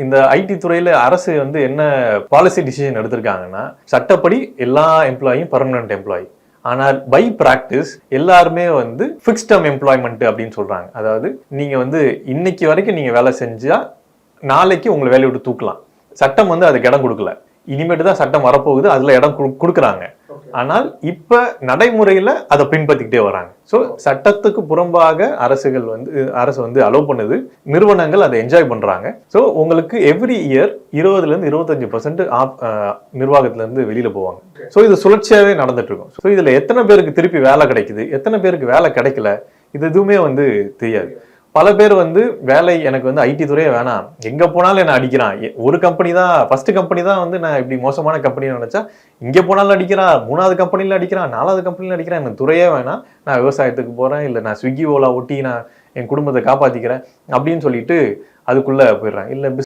இந்த ஐடி துறையில் அரசு வந்து என்ன பாலிசி டிசிஷன் எடுத்திருக்காங்கன்னா சட்டப்படி எல்லா எம்ப்ளாயும் பர்மனன்ட் எம்ப்ளாயி ஆனால் பை பிராக்டிஸ் எல்லாருமே வந்து ஃபிக்ஸ் டேர்ம் எம்ப்ளாய்மெண்ட் அப்படின்னு சொல்கிறாங்க அதாவது நீங்கள் வந்து இன்னைக்கு வரைக்கும் நீங்கள் வேலை செஞ்சால் நாளைக்கு உங்களை வேலையை விட்டு தூக்கலாம். சட்டம் வந்து அதுக்கு இடம் கொடுக்கல. இனிமேட்டு தான் சட்டம் வரப்போகுது. அதில் இடம் கொடு- கொடுக்குறாங்க. ஆனால் இப்போ நடைமுறையில் அதை பின்பற்றிக்கிட்டே வராங்க. ஸோ சட்டத்துக்கு புறம்பாக அரசுகள் வந்து அரசு வந்து அலோவ் பண்ணுது நிறுவனங்கள் அதை என்ஜாய் பண்ணுறாங்க ஸோ உங்களுக்கு எவ்ரி இயர் இருபதுலேருந்து இருபத்தஞ்சி இருபத்தஞ்சு பர்சன்ட் ஆப் நிர்வாகத்துலேருந்து வெளியில் போவாங்க. ஸோ இது சுழற்சியாவே நடந்துட்டு இருக்கும். ஸோ இதில் எத்தனை பேருக்கு திருப்பி வேலை கிடைக்குது எத்தனை பேருக்கு வேலை கிடைக்கல இது எதுவுமே வந்து தெரியாது. பல பேர் வந்து வேலை எனக்கு வந்து ஐடி துறையே வேணாம். எங்க போனாலும் என்ன அடிக்கிறான். ஒரு கம்பெனி தான் ஃபர்ஸ்ட் கம்பெனி தான் வந்து நான் இப்படி மோசமான கம்பெனி நினைச்சா இங்க போனாலும் அடிக்கிறான் மூணாவது கம்பெனில அடிக்கிறான் நாலாவது கம்பெனில அடிக்கிறான் எனக்கு துறையே வேணாம். நான் விவசாயத்துக்கு போறேன் இல்லை நான் ஸ்விக்கி ஓலா ஒட்டி நான் என் குடும்பத்தை காப்பாத்திக்கிறேன் அப்படின்னு சொல்லிட்டு அதுக்குள்ள போயிடுறேன். இல்லை